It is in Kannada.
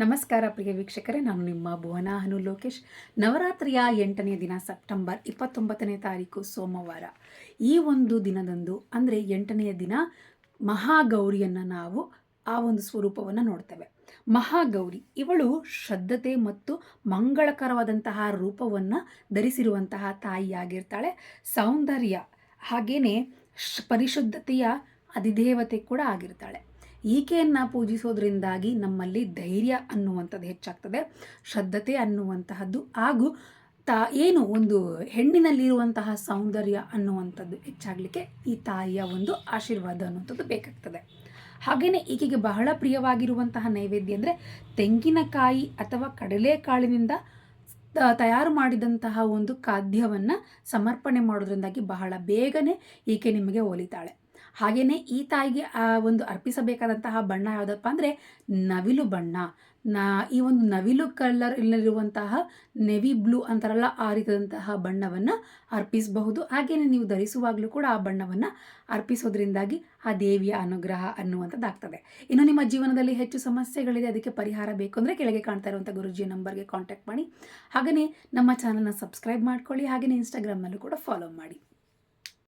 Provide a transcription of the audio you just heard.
ನಮಸ್ಕಾರ ಪ್ರಿಯ ವೀಕ್ಷಕರೇ, ನಾನು ನಿಮ್ಮ ಭುವನ ಹನು ಲೋಕೇಶ್. ನವರಾತ್ರಿಯ ಎಂಟನೇ ದಿನ, ಸೆಪ್ಟೆಂಬರ್ ಇಪ್ಪತ್ತೊಂಬತ್ತನೇ ತಾರೀಕು, ಸೋಮವಾರ. ಈ ಒಂದು ದಿನದಂದು, ಅಂದರೆ ಎಂಟನೆಯ ದಿನ, ಮಹಾಗೌರಿಯನ್ನು ನಾವು ಆ ಒಂದು ಸ್ವರೂಪವನ್ನು ನೋಡ್ತೇವೆ. ಮಹಾಗೌರಿ, ಇವಳು ಶ್ರದ್ಧತೆ ಮತ್ತು ಮಂಗಳಕರವಾದಂತಹ ರೂಪವನ್ನು ಧರಿಸಿರುವಂತಹ ತಾಯಿಯಾಗಿರ್ತಾಳೆ. ಸೌಂದರ್ಯ ಹಾಗೆಯೇ ಪರಿಶುದ್ಧತೆಯ ಅಧಿದೇವತೆ ಕೂಡ ಆಗಿರ್ತಾಳೆ. ಈಕೆಯನ್ನು ಪೂಜಿಸೋದ್ರಿಂದಾಗಿ ನಮ್ಮಲ್ಲಿ ಧೈರ್ಯ ಅನ್ನುವಂಥದ್ದು ಹೆಚ್ಚಾಗ್ತದೆ, ಶ್ರದ್ಧತೆ ಅನ್ನುವಂತಹದ್ದು ಹಾಗೂ ತಾ, ಏನು ಒಂದು ಹೆಣ್ಣಿನಲ್ಲಿರುವಂತಹ ಸೌಂದರ್ಯ ಅನ್ನುವಂಥದ್ದು ಹೆಚ್ಚಾಗಲಿಕ್ಕೆ ಈ ತಾಯಿಯ ಒಂದು ಆಶೀರ್ವಾದ ಅನ್ನುವಂಥದ್ದು ಬೇಕಾಗ್ತದೆ. ಹಾಗೆಯೇ ಈಕೆಗೆ ಬಹಳ ಪ್ರಿಯವಾಗಿರುವಂತಹ ನೈವೇದ್ಯ ಅಂದರೆ ತೆಂಗಿನಕಾಯಿ ಅಥವಾ ಕಡಲೆಕಾಳಿನಿಂದ ತಯಾರು ಮಾಡಿದಂತಹ ಒಂದು ಖಾದ್ಯವನ್ನು ಸಮರ್ಪಣೆ ಮಾಡೋದ್ರಿಂದಾಗಿ ಬಹಳ ಬೇಗನೆ ಈಕೆ ನಿಮಗೆ ಒಲಿತಾಳೆ. ಹಾಗೆಯೇ ಈ ತಾಯಿಗೆ ಒಂದು ಅರ್ಪಿಸಬೇಕಾದಂತಹ ಬಣ್ಣ ಯಾವುದಪ್ಪ ಅಂದರೆ ನವಿಲು ಬಣ್ಣ. ನಾ, ಈ ಒಂದು ನವಿಲು ಕಲರ್ ಇಲ್ಲಿರುವಂತಹ ನೆವಿ ಬ್ಲೂ ಅಂತಾರಲ್ಲ, ಆ ರೀತಿಯಾದಂತಹ ಬಣ್ಣವನ್ನು ಅರ್ಪಿಸಬಹುದು. ಹಾಗೆಯೇ ನೀವು ಧರಿಸುವಾಗಲೂ ಕೂಡ ಆ ಬಣ್ಣವನ್ನು ಅರ್ಪಿಸೋದ್ರಿಂದಾಗಿ ಆ ದೇವಿಯ ಅನುಗ್ರಹ ಅನ್ನುವಂಥದ್ದಾಗ್ತದೆ. ಇನ್ನು ನಿಮ್ಮ ಜೀವನದಲ್ಲಿ ಹೆಚ್ಚು ಸಮಸ್ಯೆಗಳಿದೆ, ಅದಕ್ಕೆ ಪರಿಹಾರ ಬೇಕು ಅಂದರೆ ಕೆಳಗೆ ಕಾಣ್ತಾ ಇರುವಂಥ ಗುರುಜಿಯ ನಂಬರ್ಗೆ ಕಾಂಟ್ಯಾಕ್ಟ್ ಮಾಡಿ. ಹಾಗೆಯೇ ನಮ್ಮ ಚಾನಲ್ನ ಸಬ್ಸ್ಕ್ರೈಬ್ ಮಾಡ್ಕೊಳ್ಳಿ ಹಾಗೆಯೇ ಇನ್ಸ್ಟಾಗ್ರಾಮ್ನಲ್ಲೂ ಕೂಡ ಫಾಲೋ ಮಾಡಿ.